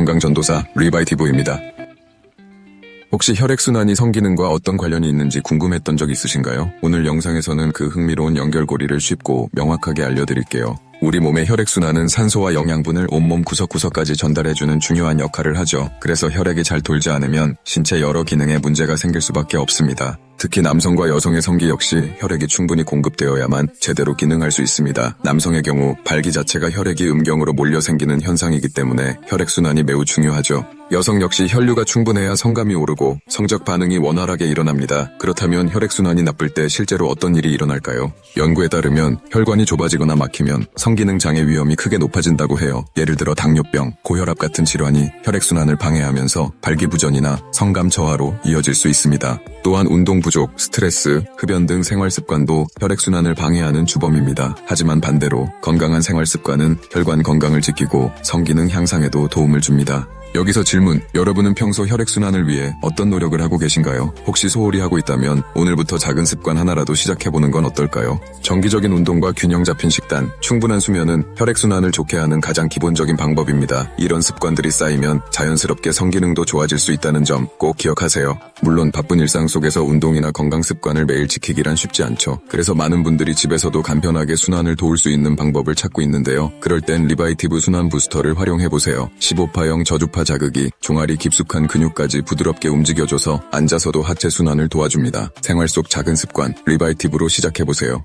건강전도사 리바이티브입니다. 혹시 혈액순환이 성기능과 어떤 관련이 있는지 궁금했던 적 있으신가요? 오늘 영상에서는 그 흥미로운 연결고리를 쉽고 명확하게 알려드릴게요. 우리 몸의 혈액순환은 산소와 영양분을 온몸 구석구석까지 전달해주는 중요한 역할을 하죠. 그래서 혈액이 잘 돌지 않으면 신체 여러 기능에 문제가 생길 수밖에 없습니다. 특히 남성과 여성의 성기 역시 혈액이 충분히 공급되어야만 제대로 기능할 수 있습니다. 남성의 경우 발기 자체가 혈액이 음경으로 몰려 생기는 현상이기 때문에 혈액순환이 매우 중요하죠. 여성 역시 혈류가 충분해야 성감이 오르고 성적 반응이 원활하게 일어납니다. 그렇다면 혈액순환이 나쁠 때 실제로 어떤 일이 일어날까요? 연구에 따르면 혈관이 좁아지거나 막히면 성기능 장애 위험이 크게 높아진다고 해요. 예를 들어 당뇨병, 고혈압 같은 질환이 혈액순환을 방해하면서 발기부전이나 성감 저하로 이어질 수 있습니다. 또한 운동 부족, 스트레스, 흡연 등 생활 습관도 혈액순환을 방해하는 주범입니다. 하지만 반대로 건강한 생활 습관은 혈관 건강을 지키고 성기능 향상에도 도움을 줍니다. 여기서 질문, 여러분은 평소 혈액순환을 위해 어떤 노력을 하고 계신가요? 혹시 소홀히 하고 있다면 오늘부터 작은 습관 하나라도 시작해보는 건 어떨까요? 정기적인 운동과 균형 잡힌 식단, 충분한 수면은 혈액순환을 좋게 하는 가장 기본적인 방법입니다. 이런 습관들이 쌓이면 자연스럽게 성기능도 좋아질 수 있다는 점 꼭 기억하세요. 물론 바쁜 일상 속에서 운동이나 건강 습관을 매일 지키기란 쉽지 않죠. 그래서 많은 분들이 집에서도 간편하게 순환을 도울 수 있는 방법을 찾고 있는데요. 그럴 땐 리바이티브 순환 부스터를 활용해보세요. 15파형 저주파 자극이 종아리 깊숙한 근육까지 부드럽게 움직여줘서 앉아서도 하체 순환을 도와줍니다. 생활 속 작은 습관, 리바이티브로 시작해보세요.